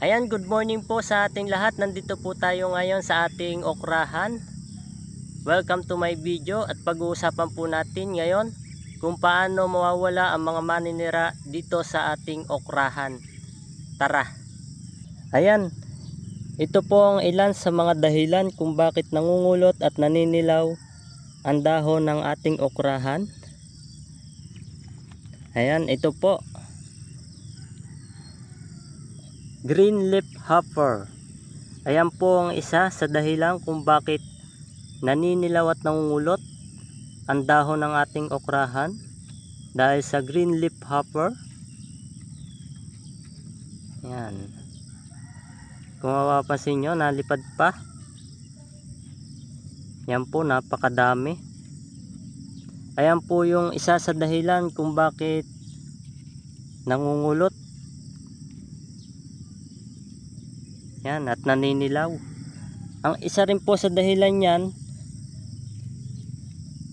Ayan, good morning po sa ating lahat. Nandito po tayo ngayon sa ating okrahan. Welcome to my video at pag-uusapan po natin ngayon kung paano mawawala ang mga maninira dito sa ating okrahan. Tara! Ayan, ito po ang ilan sa mga dahilan kung bakit nangungulot at naninilaw ang dahon ng ating okrahan. Ayan, ito po. Green leaf hopper. Ayan po ang isa sa dahilan kung bakit naninilaw at nangungulot ang dahon ng ating okrahan dahil sa green leaf hopper. Ayan. Kung mapapansin nyo, nalipad pa. Yan po, napakadami. Ayan po yung isa sa dahilan kung bakit nangungulot Yan, at naninilaw. Ang isa rin po sa dahilan yan,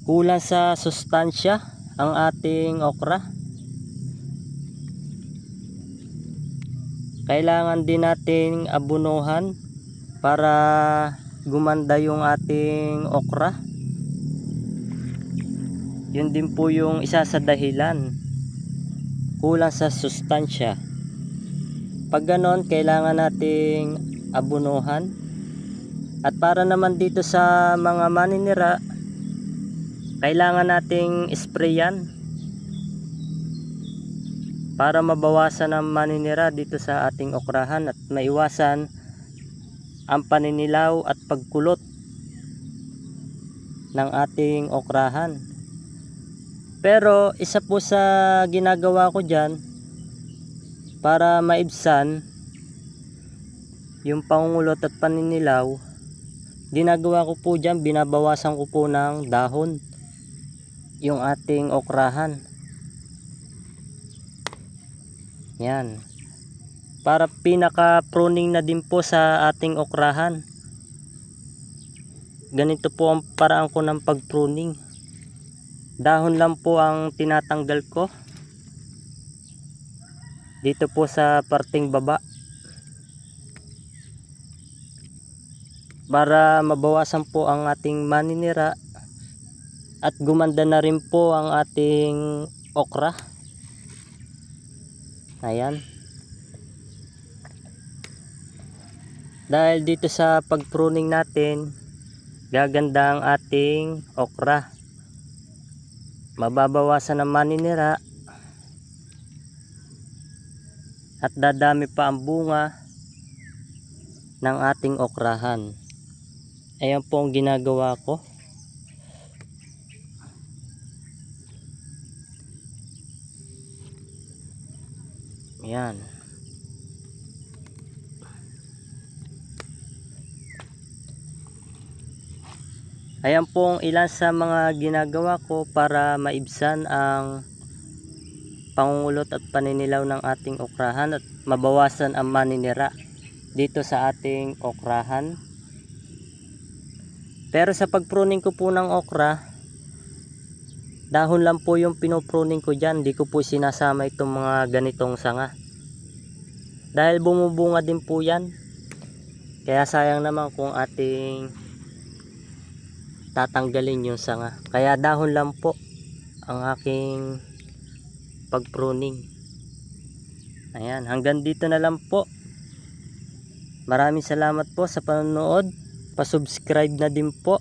kulang sa sustansya ang ating okra. Kailangan din nating abunuhan para gumanda yung ating okra. Yun din po yung isa sa dahilan. Kulang sa sustansya. Pag ganon, kailangan nating abunuhan. At para naman dito sa mga maninira, kailangan nating sprayan para mabawasan ang maninira dito sa ating okrahan at maiwasan ang paninilaw at pagkulot ng ating okrahan. Pero isa po sa ginagawa ko dyan, para maibsan yung pangungulot at paninilaw ginagawa ko po dyan binabawasan ko po ng dahon yung ating okrahan. Yan. Para pinaka pruning na din po sa ating okrahan. Ganito po ang paraan ko ng pag pruning dahon lang po ang tinatanggal ko dito po sa parting baba. Para mabawasan po ang ating maninira at gumanda na rin po ang ating okra. Ayan. Dahil dito sa pagpruning natin gaganda ang ating okra. Mababawasan ang maninira at dadami pa ang bunga ng ating okrahan. Ayan po ang ginagawa ko. Ayan. Ayan po ang ilan sa mga ginagawa ko para maibsan ang pangungulot at paninilaw ng ating okrahan at mabawasan ang maninira dito sa ating okrahan. Pero sa pagpruning ko po ng okra, dahon lang po yung pinopruning ko dyan. Di ko po sinasama itong mga ganitong sanga. Dahil bumubunga din po yan. Kaya sayang naman kung ating tatanggalin yung sanga. Kaya dahon lang po ang aking pag pruning ayan hanggang dito na lang po. Maraming salamat po sa panonood. Pasubscribe na din po